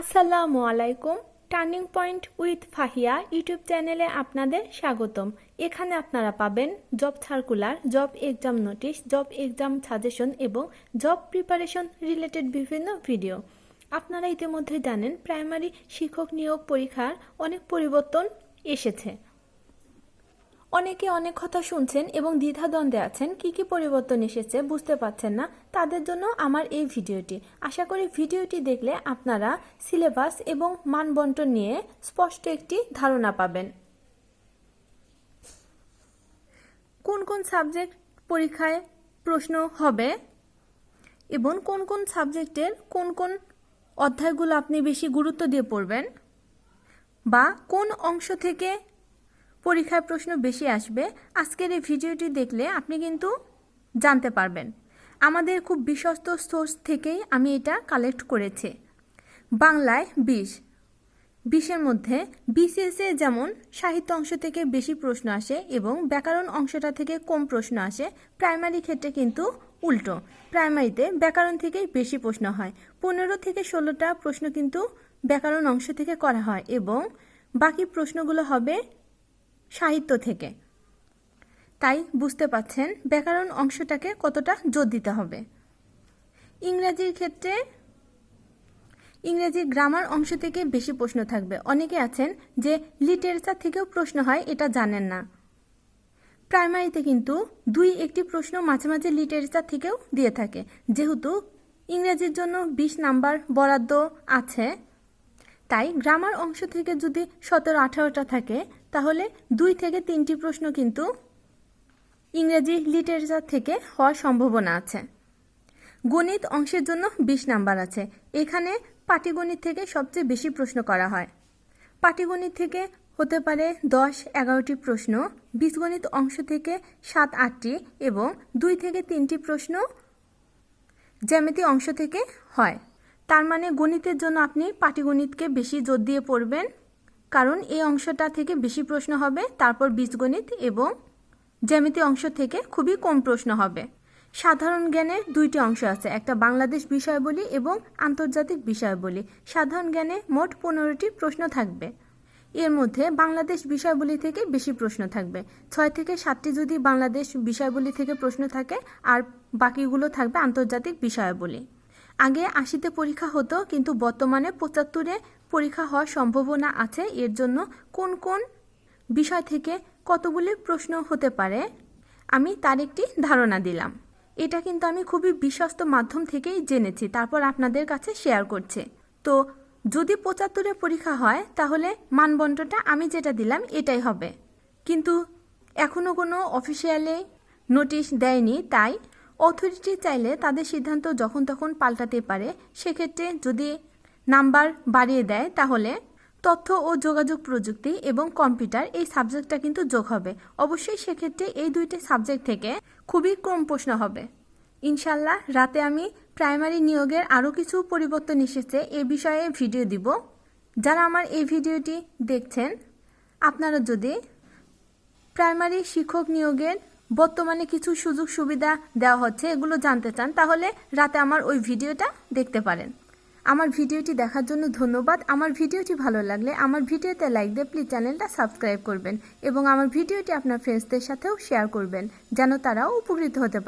আসসালামু আলাইকুম turning point with Fahiya YouTube চ্যানেলে আপনাদের স্বাগতম। এখানে আপনারা পাবেন job circular, job exam notice, job exam suggestion এবং জব প্রিপারেশন রিলেটেড বিভিন্ন ভিডিও। আপনারা ইতিমধ্যে জানেন, প্রাইমারি শিক্ষক নিয়োগ পরীক্ষার অনেক পরিবর্তন এসেছে। অনেকে অনেক কথা শুনছেন এবং দ্বিধাদ্বন্দ্বে আছেন, কি কি পরিবর্তন এসেছে বুঝতে পারছেন না, তাদের জন্য আমার এই ভিডিওটি। আশা করি ভিডিওটি দেখলে আপনারা সিলেবাস এবং মানবন্টন নিয়ে স্পষ্ট একটি ধারণা পাবেন। কোন কোন সাবজেক্ট পরীক্ষায় প্রশ্ন হবে এবং কোন কোন সাবজেক্টের কোন কোন অধ্যায়গুলো আপনি বেশি গুরুত্ব দিয়ে পড়বেন বা কোন অংশ থেকে পরীক্ষার প্রশ্ন বেশি আসবে, আজকের এই ভিডিওটি দেখলে আপনি কিন্তু জানতে পারবেন। আমাদের খুব বিশ্বস্ত সোর্স থেকেই আমি এটা কালেক্ট করেছি। বাংলায় বিশ। বিশের মধ্যে বিসিএসে যেমন সাহিত্য অংশ থেকে বেশি প্রশ্ন আসে এবং ব্যাকরণ অংশটা থেকে কম প্রশ্ন আসে, প্রাইমারি ক্ষেত্রে কিন্তু উল্টো। প্রাইমারিতে ব্যাকরণ থেকেই বেশি প্রশ্ন হয়। পনেরো থেকে ষোলোটা প্রশ্ন কিন্তু ব্যাকরণ অংশ থেকে করা হয় এবং বাকি প্রশ্নগুলো হবে সাহিত্য থেকে। তাই বুঝতে পাচ্ছেন ব্যাকরণ অংশটাকে কতটা জোর দিতে হবে। ইংরাজির ক্ষেত্রে, ইংরেজির গ্রামার অংশ থেকে বেশি প্রশ্ন থাকবে। অনেকে আছেন যে লিটারেচার থেকেও প্রশ্ন হয়, এটা জানেন না। প্রাইমারিতে কিন্তু দুই একটি প্রশ্ন মাঝে মাঝে লিটারেচার থেকেও দিয়ে থাকে। যেহেতু ইংরেজির জন্য বিশ নাম্বার বরাদ্দ আছে তাই গ্রামার অংশ থেকে যদি সতেরো আঠারোটা থাকে, তাহলে দুই থেকে তিনটি প্রশ্ন কিন্তু ইংরেজি লিটারেচার থেকে হওয়ার সম্ভাবনা আছে। গণিত অংশের জন্য বিশ নাম্বার আছে। এখানে পাটিগণিত থেকে সবচেয়ে বেশি প্রশ্ন করা হয়। পাটিগণিত থেকে হতে পারে দশ, এগারোটি প্রশ্ন, বীজগণিত অংশ থেকে সাত, আটটি এবং দুই থেকে তিনটি প্রশ্ন জ্যামিতি অংশ থেকে হয়। তার মানে গণিতের জন্য আপনি পাটিগণিতকে বেশি জোর দিয়ে পড়বেন, কারণ এই অংশটা থেকে বেশি প্রশ্ন হবে, তারপর বীজগণিত এবং জ্যামিতি অংশ থেকে খুবই কম প্রশ্ন হবে। সাধারণ জ্ঞানের দুইটি অংশ আছে, একটা বাংলাদেশ বিষয়াবলী এবং আন্তর্জাতিক বিষয়াবলী। সাধারণ জ্ঞানে মোট পনেরোটি প্রশ্ন থাকবে। এর মধ্যে বাংলাদেশ বিষয়াবলী থেকে বেশি প্রশ্ন থাকবে। ছয় থেকে সাতটি যদি বাংলাদেশ বিষয়াবলী থেকে প্রশ্ন থাকে, আর বাকিগুলো থাকবে আন্তর্জাতিক বিষয়াবলী। আগে আশিতে পরীক্ষা হতো, কিন্তু বর্তমানে পঁচাত্তরে পরীক্ষা হওয়ার সম্ভাবনা আছে। এর জন্য কোন কোন বিষয় থেকে কতগুলি প্রশ্ন হতে পারে, আমি তার একটি ধারণা দিলাম। এটা কিন্তু আমি খুবই বিশ্বস্ত মাধ্যম থেকেই জেনেছি, তারপর আপনাদের কাছে শেয়ার করছে। তো যদি পঁচাত্তরে পরীক্ষা হয়, তাহলে মানবন্টনটা আমি যেটা দিলাম এটাই হবে। কিন্তু এখনও কোনো অফিসিয়ালে নোটিশ দেয়নি, তাই অথরিটি চাইলে তাদের সিদ্ধান্ত যখন তখন পাল্টাতে পারে, সেক্ষেত্রে যদি নাম্বার বাড়িয়ে দেয়, তাহলে তথ্য ও যোগাযোগ প্রযুক্তি এবং কম্পিউটার এই সাবজেক্টটা কিন্তু যোগ হবে। অবশ্যই সেক্ষেত্রে এই দুইটি সাবজেক্ট থেকে খুবই কম প্রশ্ন হবে। ইনশাল্লাহ রাতে আমি প্রাইমারি নিয়োগের আরও কিছু পরিবর্তন এসেছে, এ বিষয়ে ভিডিও দিব। যারা আমার এই ভিডিওটি দেখছেন, আপনারা যদি প্রাইমারি শিক্ষক নিয়োগের বর্তমানে কিছু সুযোগ সুবিধা দেওয়া হচ্ছে, এগুলো জানতে চান, তাহলে রাতে আমার ওই ভিডিওটা দেখতে পারেন। আমার ভিডিওটি দেখার জন্য ধন্যবাদ। আমার ভিডিওটি ভালো লাগলে আমার ভিডিওতে লাইক দিয়ে প্লিজ চ্যানেলটা সাবস্ক্রাইব করবেন এবং আমার ভিডিওটি আপনার ফ্রেন্ডসদের সাথেও শেয়ার করবেন, যেন তারাও উপকৃত হতে পারে।